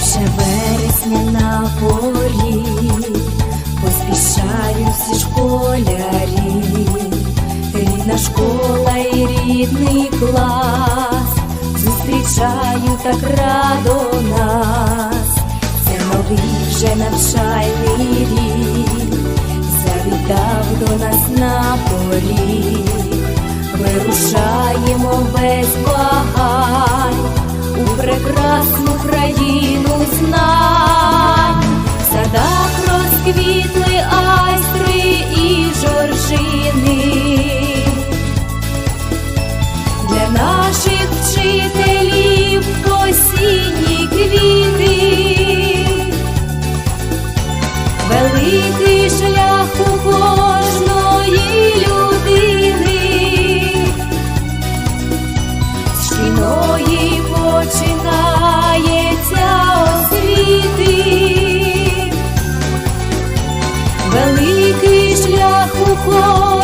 Вже вересня на порі, поспішають всі школярі, рідна школа і рідний клас зустрічають так радо нас, це новий вже навчальний рік, завітав до нас на поріг, знань, розквітли айстри і жоржини. Для наших вчителів осінні квіти, великий шлях у кожної людини, з шкільної починається великий шлях у кожної